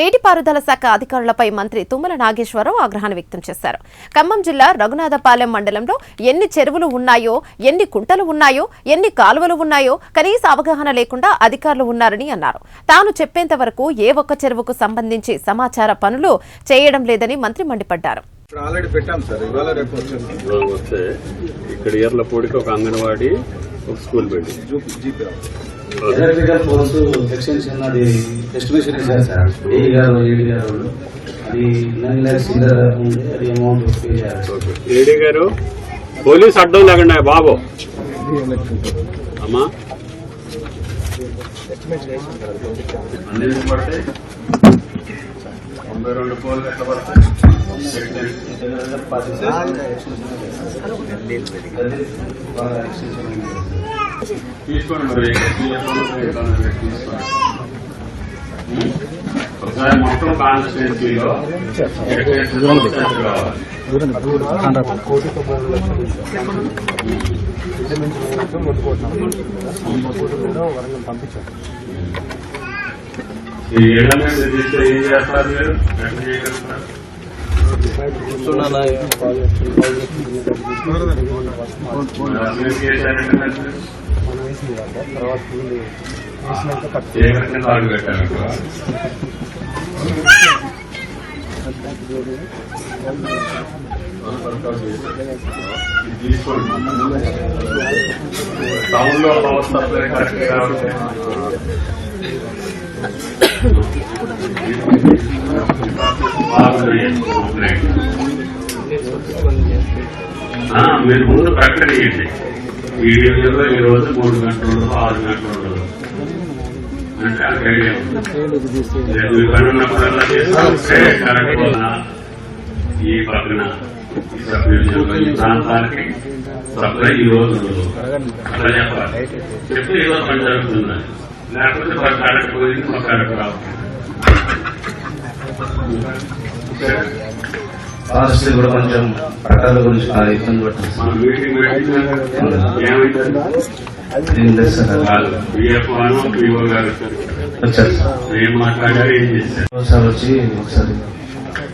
నీటిపారుదల శాఖ అధికారులపై మంత్రి తుమ్మల నాగేశ్వరరావు ఆగ్రహాన్ని వ్యక్తం చేశారు. ఖమ్మం జిల్లా రఘునాథపాలెం మండలంలో ఎన్ని చెరువులు ఉన్నాయో ఎన్ని కుంటలు ఉన్నాయో ఎన్ని కాలువలు ఉన్నాయో కనీస అవగాహన లేకుండా అధికారులు ఉన్నారని అన్నారు. తాను చెప్పేంత వరకు ఏ ఒక్క చెరువుకు సంబంధించి సమాచార పనులు చేయడం లేదని మంత్రి మండిపడ్డారు. ఇప్పుడు ఆల్రెడీ పెట్టాం సార్ ఇవాళ రేపు వచ్చింది ఉద్యోగం వస్తే ఇక్కడ ఒక అంగన్వాడీ ఒక school building. Electrical poles extension అది ఎస్టిమేషన్ ఇచ్చారు సార్. ఏఈ గారు ఏడి గారు అది నైన్ ల్యాక్స్ ఉంది అది అమౌంట్ పే చేయాలి. ఏడీ గారు? పోలీస్ అడ్డం లేకుండా బాబు? అమ్మా. అన్ని పడతాయి తొంభై రెండు పోలు ఎట్లా పడతాయి తీసుకోండి మరి తీసుకోండి ఒకసారి మొత్తం కాన్స్టిట్యూన్సీలో ఏళ్ళ మీద ఏం చేస్తారు మీరు? ఎక్కడ చేయగలుగుతారు మరి తీసుకోండి టౌన్లో కరెక్ట్ మీరు ముందు ప్రకటన చేయండి. ఈ డివిజన్లో ఈ రోజు మూడు గంటలు ఉండదు, ఆరు గంటలు ఉండదు. అంటే ఆ రేపు పని ఉన్నప్పుడల్లా చేస్తే. కరెక్ట్ ఉందా? ఈ పక్కన ఈ సబ్ డివిజన్లో ఈ ప్రాంతానికి సప్లై ఈ రోజు ఉండదు. అట్లా చెప్పాలి. చెప్తే ఈ రోజు పని జరుగుతుంది? లేకపోతే పని కరెక్ట్ పోయింది మాకు కరెక్ట్ రావాలి ఫారెస్ట్ కూడా కొంచెం పట్టాల గురించి బాగా ఇబ్బంది పడుతుంది సార్ గారు సార్ వచ్చి ఒకసారి.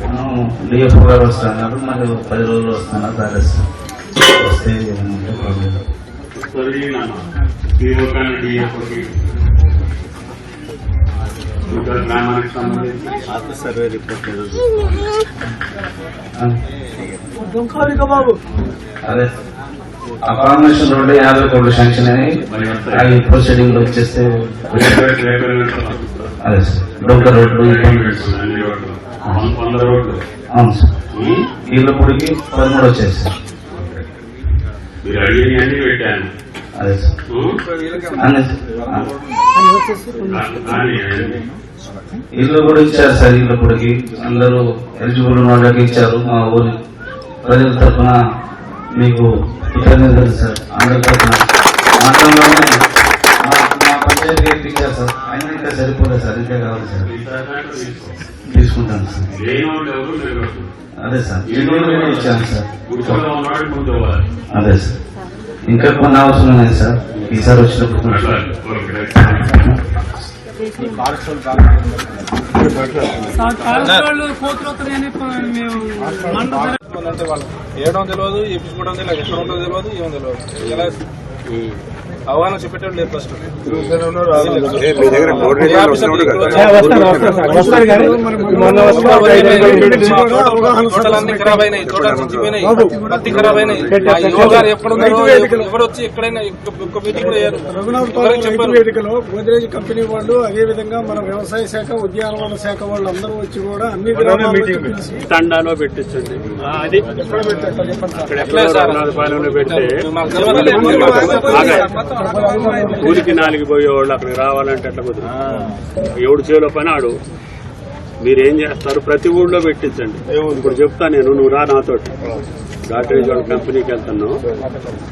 మనం డిఎఫ్ఓ గారు వస్తున్నారు మరి పది రోజులు వస్తున్నారు దాని వస్తే. ఏమంటే ప్రాబ్లం గ్రామానికి సంబంధించి సర్వే రిపోర్ట్ అదే అకామిడేషన్ రోడ్డు యాభై కోట్లు శాంక్షన్ అని అవి ప్రొసీడింగ్లో వచ్చేస్తే అదే సార్ డొంక రోడ్డు అన్ని రోడ్లు అవును సార్. ఉం? కీళ్ళపూడికి పదమూడు వచ్చాయి సార్. అదే సార్. ఇల్లు కూడా ఇచ్చారు సార్ ఇళ్ళపూడికి అందరూ ఎలిజిబుల్ ఉన్న వాళ్ళకి ఇచ్చారు. మా ఊరి ప్రజల తరఫున మీకు కృతజ్ఞతలు సార్. అందరి తరఫున. మండలంలోనే మా- మా పంచాయతీ ఇచ్చారు సార్. అయినా ఇంకా సరిపోలేదు సార్ ఇంకా కావాలి సార్. తీసుకుంటాను సార్. అదే సార్. ఇల్లు కూడా ఇచ్చాను సార్. అదే సార్. ఇంకా కొన్ని అవసరం ఉన్నాయి సార్. ఈసారి వచ్చినప్పుడు ఏయడం తెలియదు ఇప్పించుకోవడం తెలియదు ఎక్కడ ఉంటుందో తెలియదు ఏమో తెలియదు. ఎలా? అవగాహన చెప్పేటప్పుడు లేదు ఫస్ట్ తోటలన్నీ ఖరాబ్ అయినాయి తోటలు చచ్చిపోయినాయి పత్తి ఖరాబ్ అయినాయి. ఆ యువ గారు ఎక్కడున్నారో ఎవరు వచ్చి ఎక్కడైనా ఒక్క మీటింగ్ కూడా అయ్యారు ఎవరికి చెప్పారు. వేదికలో గోద్రేజ్ కంపెనీ వాళ్ళు అదే విధంగా మన వ్యవసాయ శాఖ ఉద్యానవన శాఖ వాళ్ళు అందరూ వచ్చి కూడా అన్ని తండాలో పెట్టించండి. అది ఎక్కడ పెట్టారు? చెప్పండి సార్. ఊరికి నాలుగు పోయేవాళ్ళు అక్కడికి రావాలంటే ఎట్లా కుదురు ఎవడు చేలో పని ఆడు మీరేం చేస్తారు? ప్రతి ఊళ్ళో పెట్టించండి. ఇప్పుడు చెప్తా నేను నువ్వు రా నాతోటి. గాడ్రేజ్ వాళ్ళ కంపెనీకి వెళ్తున్నావు.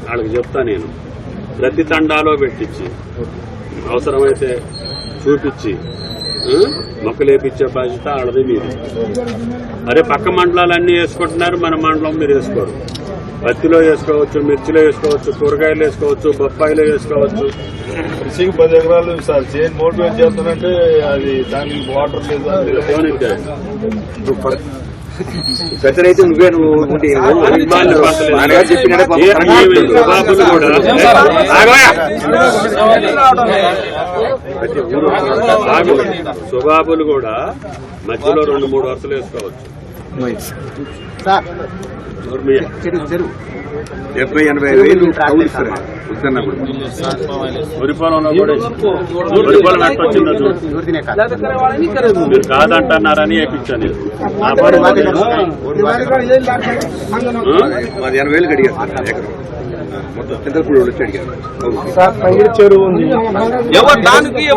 వాళ్ళకి చెప్తా నేను. ప్రతి తండాలో పెట్టించి అవసరమైతే చూపించి ఆ, మొక్కలు వేపించే బాధ్యత వాళ్ళది మీరు అరే పక్క మండలాలు అన్ని వేసుకుంటున్నారు మన మండలం మీరు వేసుకోరు. పత్తిలో వేసుకోవచ్చు మిర్చిలో వేసుకోవచ్చు కూరగాయలు వేసుకోవచ్చు బొప్పాయిలో వేసుకోవచ్చు. కృషికి పది ఎకరాలు సార్ చేను మోటివేట్ చేస్తానంటే అది దానికి వాటర్ లేదు? అయితే నువ్వే నువ్వు. సుబాబులు కూడా మధ్యలో రెండు మూడు వరుసలు వేసుకోవచ్చు. డెబ్బై ఎనభై వేలు. మీరు కాదంటున్నారని వేయించాను? మాది ఎనభై వేలు అడిగారు మొత్తం వాళ్ళు వచ్చి అడిగారు. చెరువు ఉంది. ఎవరు దానికి